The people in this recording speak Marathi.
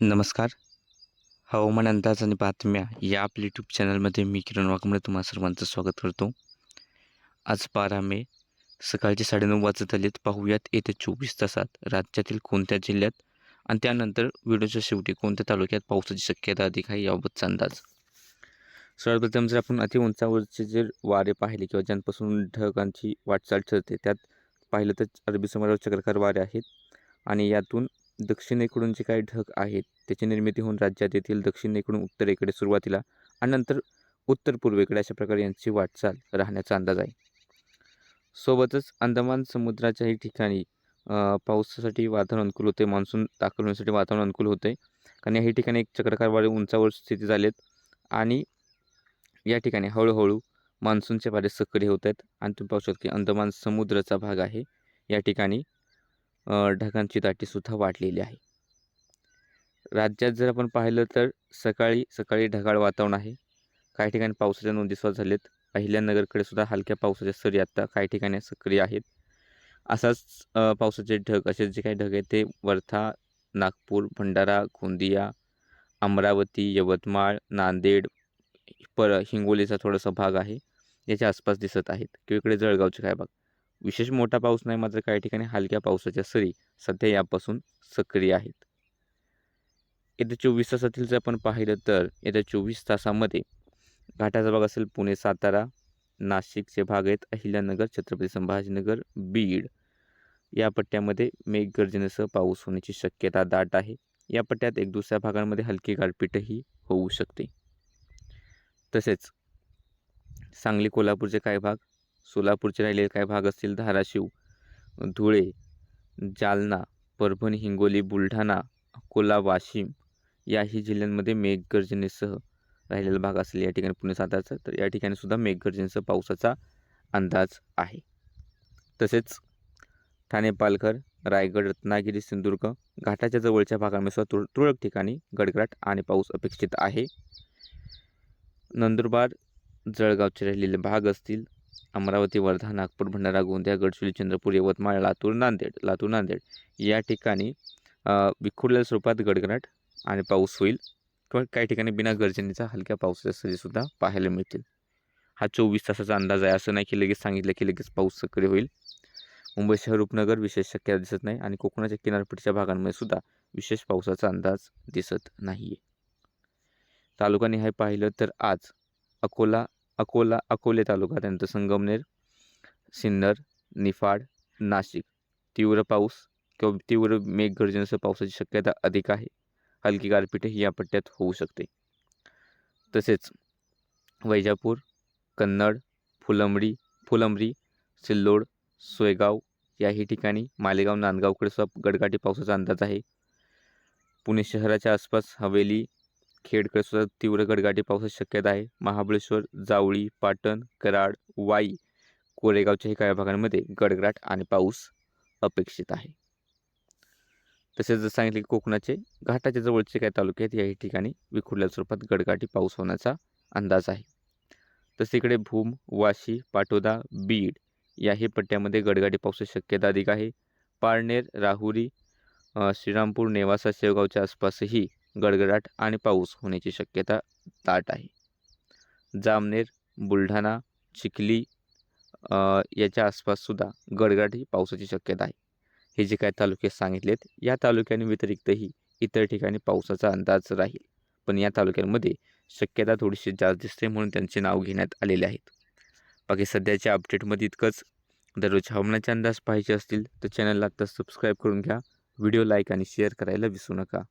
नमस्कार. हवामान अंदाज आणि बातम्या या आपल्या यूट्यूब चॅनलमध्ये मी किरण वाघमळे तुम्हा सर्वांचं स्वागत करतो. आज बारा मे सकाळचे साडेनऊ वाजत आलेत. पाहूयात येत्या चोवीस तासात राज्यातील कोणत्या जिल्ह्यात आणि त्यानंतर व्हिडिओच्या शेवटी कोणत्या तालुक्यात पावसाची शक्यता अधिक आहे याबाबतचा अंदाज. सर्वप्रथम जर आपण अति उंचावरचे जे वारे पाहिले किंवा ज्यांपासून ढगांची वाटचाल ठरते त्यात पाहिलं तर अरबी समुद्रावर चक्रकार वारे आहेत आणि यातून दक्षिणेकडून जे काही ढग आहेत त्याची निर्मिती होऊन राज्यात येथील दक्षिणेकडून उत्तरेकडे सुरुवातीला आणि नंतर उत्तर पूर्वेकडे अशा प्रकारे यांची वाटचाल राहण्याचा अंदाज आहे. सोबतच अंदमान समुद्राच्याही ठिकाणी पावसासाठी वातावरण अनुकूल होते मान्सून दाखल होण्यासाठी वातावरण अनुकूल होते. कारण याही ठिकाणी एक चक्रकार वारे उंचावर स्थिती झालेत आणि या ठिकाणी हळूहळू मान्सूनचे वारे सक्रिय होत आहेत. आणि तुम्ही पाहू शकता की अंदमान समुद्राचा भाग आहे. या ठिकाणी ढगांची दाटीसुद्धा वाढलेली आहे. राज्यात जर आपण पाहिलं तर सकाळी सकाळी ढगाळ वातावरण आहे. काही ठिकाणी पावसाच्या नोंदी सुद्धा झालेत. अहिल्यानगरकडे सुद्धा हलक्या पावसाच्या सरी आत्ता काही ठिकाणी सक्रिय आहेत. असाच पावसाचे ढग असे जे काही ढग आहेत ते वर्धा नागपूर भंडारा गोंदिया अमरावती यवतमाळ नांदेड पर हिंगोलीचा थोडासा भाग आहे. याच्या आसपास दिसत आहेत. किंवा इकडे जळगावचे काय भाग? विशेष मोठा पाऊस नाही मात्र काही ठिकाणी हलक्या पावसाच्या सरी सध्या यापासून सक्रिय आहेत. येत्या चोवीस तासातील जर आपण पाहिलं तर येत्या चोवीस तासामध्ये घाटाचा भाग असेल पुणे सातारा नाशिकचे भाग आहेत अहिल्यानगर छत्रपती संभाजीनगर बीड. या पट्ट्यामध्ये मेघगर्जनेसह पाऊस होण्याची शक्यता दाट आहे. या पट्ट्यात एक दुसऱ्या भागांमध्ये हलकी गारपीटही होऊ शकते. तसेच सांगली कोल्हापूरचे काही भाग सोलापूरचे राहिलेले काही भाग असतील धाराशिव धुळे जालना परभणी हिंगोली बुलढाणा अकोला वाशिम याही जिल्ह्यांमध्ये मेघगर्जनेसह राहिलेला भाग असेल. या ठिकाणी पुणे सातारचा तर या ठिकाणी सुद्धा मेघगर्जनेसह पावसाचा अंदाज आहे. तसेच ठाणे पालघर रायगड रत्नागिरी सिंधुदुर्ग घाटाच्या जवळच्या भागांमध्ये सुद्धा तुर तुरळक ठिकाणी गडगडाट आणि पाऊस अपेक्षित आहे. नंदुरबार जळगावचे राहिलेले भाग असतील अमरावती वर्धा नागपूर भंडारा गोंदिया गडचिरोली चंद्रपूर यवतमाळ लातूर नांदेड लातूर नांदेड. या ठिकाणी विखुरलेल्या स्वरूपात गडगडाट आणि पाऊस होईल. किंवा काही ठिकाणी बिना गर्जनेचा हलक्या पावसाच्या सरीसुद्धा पाहायला मिळतील. हा चोवीस तासाचा अंदाज आहे. असं नाही की लगेच सांगितलं की लगेच पाऊस सक्रिय होईल. मुंबई शहर उपनगर विशेष शक्यता दिसत नाही आणि कोकणाच्या किनारपट्टीच्या भागांमध्ये सुद्धा विशेष पावसाचा अंदाज दिसत नाही आहे तालुकानिहाय पाहिलं तर आज अकोला अकोला अकोले तालुका त्यानंतर संगमनेर सिन्नर निफाड नाशिक. तीव्र पाऊस किंवा तीव्र मेघगर्जनेसह पावसाची शक्यता अधिक आहे. हलकी गारपीटही या पट्ट्यात होऊ शकते. तसेच वैजापूर कन्नड फुलंबरी सिल्लोड सोयगाव याही ठिकाणी मालेगाव नांदगावकडे सुद्धा गडगाटी पावसाचा अंदाज आहे. पुणे शहराच्या आसपास हवेली खेडकडे सुद्धा तीव्र गडगाटी पावसाची शक्यता आहे. महाबळेश्वर जावळी पाटण कराड वाई कोरेगावच्याही काही भागांमध्ये गडगडाट आणि पाऊस अपेक्षित आहे. तसेच जर सांगितले की कोकणाचे घाटाच्या जवळचे काही तालुके आहेत याही ठिकाणी विखुरल्या स्वरूपात गडगाटी पाऊस होण्याचा अंदाज आहे. तसे इकडे भूम वाशी पाटोदा बीड याही पट्ट्यामध्ये गडगाटी पावसाची शक्यता अधिक आहे. पारनेर राहुरी श्रीरामपूर नेवासा शेवगावच्या आसपासही गडगडाट आणि पाऊस होण्याची शक्यता दाट आहे. जामनेर बुलढाणा चिखली याच्या आसपाससुद्धा गडगडाटी पावसाची शक्यता आहे. हे जे काय तालुके सांगितलेत या तालुक्यांव्यतिरिक्तही इतर ठिकाणी पावसाचा अंदाज राहील. पण या तालुक्यांमध्ये शक्यता थोडीशी जास्त दिसते म्हणून त्यांचे नाव घेण्यात आलेले आहेत. बाकी सध्याच्या अपडेटमध्ये इतकंच. दररोज हवामानाचे अंदाज पाहिजे असतील तर चॅनलला आत्ता सबस्क्राईब करून घ्या. व्हिडिओ लाईक आणि शेअर करायला विसरू नका.